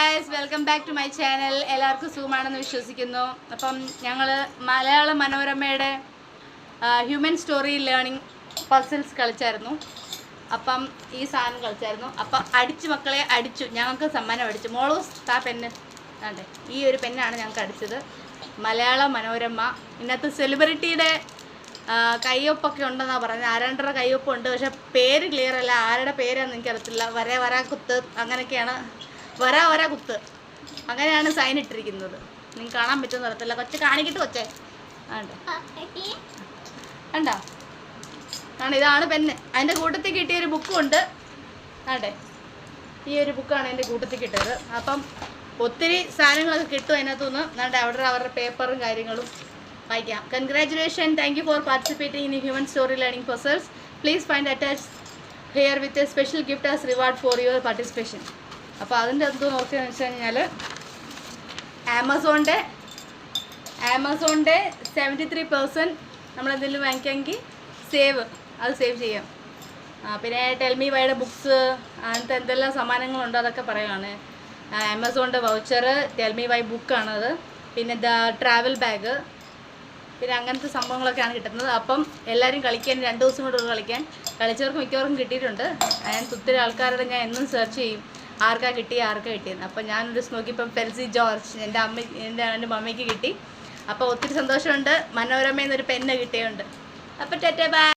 Guys welcome back to my channel എല്ലാവർക്കും സുഖമാണെന്ന് വിശ്വസിക്കുന്നു. അപ്പം ഞങ്ങൾ മലയാള മനോരമയുടെ ഹ്യൂമൻ സ്റ്റോറി ലേണിംഗ് പസിൽസ് കളിച്ചായിരുന്നു. അപ്പം ഈ സാധനം കളിച്ചായിരുന്നു. അപ്പം അടിച്ചു മക്കളെ അടിച്ചു. ഞങ്ങൾക്ക് സമ്മാനം അടിച്ചു. മോളൂസ് താ പെന്ന് അതെ ഈ ഒരു പെന്നാണ് ഞങ്ങൾക്ക് അടിച്ചത്. മലയാള മനോരമ. ഇന്നത്തെ സെലിബ്രിറ്റിയുടെ കയ്യൊപ്പൊക്കെ ഉണ്ടെന്നാണ് പറഞ്ഞത്. ആരാണ്ടര കയ്യൊപ്പുണ്ട്. പക്ഷേ പേര് ക്ലിയർ അല്ല. ആരുടെ പേരാണെന്ന് എനിക്കറിയത്തില്ല. വരെ വരാൻ കുത്ത്. അങ്ങനെയൊക്കെയാണ് വര വര കുത്ത്. അങ്ങനെയാണ് സൈൻ ഇട്ടിരിക്കുന്നത്. നിങ്ങൾക്ക് കാണാൻ പറ്റുന്ന തരത്തില്ല കൊച്ചു കാണിക്കിട്ട് കൊച്ചേ. കണ്ടോ? ആണ് ഇതാണ് പെന്ന്. അതിന്റെ കൂട്ടത്തിൽ കിട്ടിയ ഒരു ബുക്കും ഉണ്ട്. ആണ്ടേ. ഈ ഒരു ബുക്കാണ് എന്റെ കൂട്ടത്തിൽ കിട്ടിയത്. അപ്പം ഒത്തിരി സാധനങ്ങളൊക്കെ കിട്ടും അതിനകത്തുനിന്ന്. എന്നാണ്ട് അവിടെ അവരുടെ പേപ്പറും കാര്യങ്ങളും വായിക്കാം. Congratulation thank you for participating in human story learning process please find attach here with a special gift as reward for your participation അപ്പോൾ അതിന്റെ എന്തോ നോക്കിയെന്ന് വെച്ച് കഴിഞ്ഞാൽ ആമസോണിന്റെ ആമസോണിന്റെ സെവന്റി ത്രീ പെർസെന്റ് നമ്മളെന്തെങ്കിലും വാങ്ങിക്കാമെങ്കിൽ സേവ് അത് സേവ് ചെയ്യാം. പിന്നെ ടെൽമി വൈയുടെ ബുക്സ് അങ്ങനത്തെ എന്തെല്ലാം സമ്മാനങ്ങളുണ്ടോ അതൊക്കെ പറയുകയാണ് ആമസോണിന്റെ വൗച്ചർ ടെൽമി വൈ ബുക്കാണത് പിന്നെ ദ ട്രാവൽ ബാഗ് പിന്നെ അങ്ങനത്തെ സംഭവങ്ങളൊക്കെയാണ് കിട്ടുന്നത്. അപ്പം എല്ലാവരും കളിക്കാൻ രണ്ട് ദിവസം കൊണ്ട് കളിക്കാൻ. കളിച്ചവർക്ക് മിക്കവർക്കും കിട്ടിയിട്ടുണ്ട്. ഞാൻ ഒത്തിരി ആൾക്കാരുടെ ഞാൻ എന്നും സെർച്ച് ചെയ്യും. ആർക്കാ കിട്ടി ആർക്കാ കിട്ടിയെന്ന്. അപ്പോൾ ഞാനൊരു നോക്കിയപ്പം ഫെൽസി ജോർജ് എന്റെ അമ്മ എന്റെ എന്റെ മമ്മിക്ക് കിട്ടി. അപ്പോൾ ഒത്തിരി സന്തോഷമുണ്ട്. മനോരമയിൽ നിന്നൊരു പെണ്ണ് കിട്ടിയുണ്ട് അപ്പോൾ ടെറ്റേ ബൈ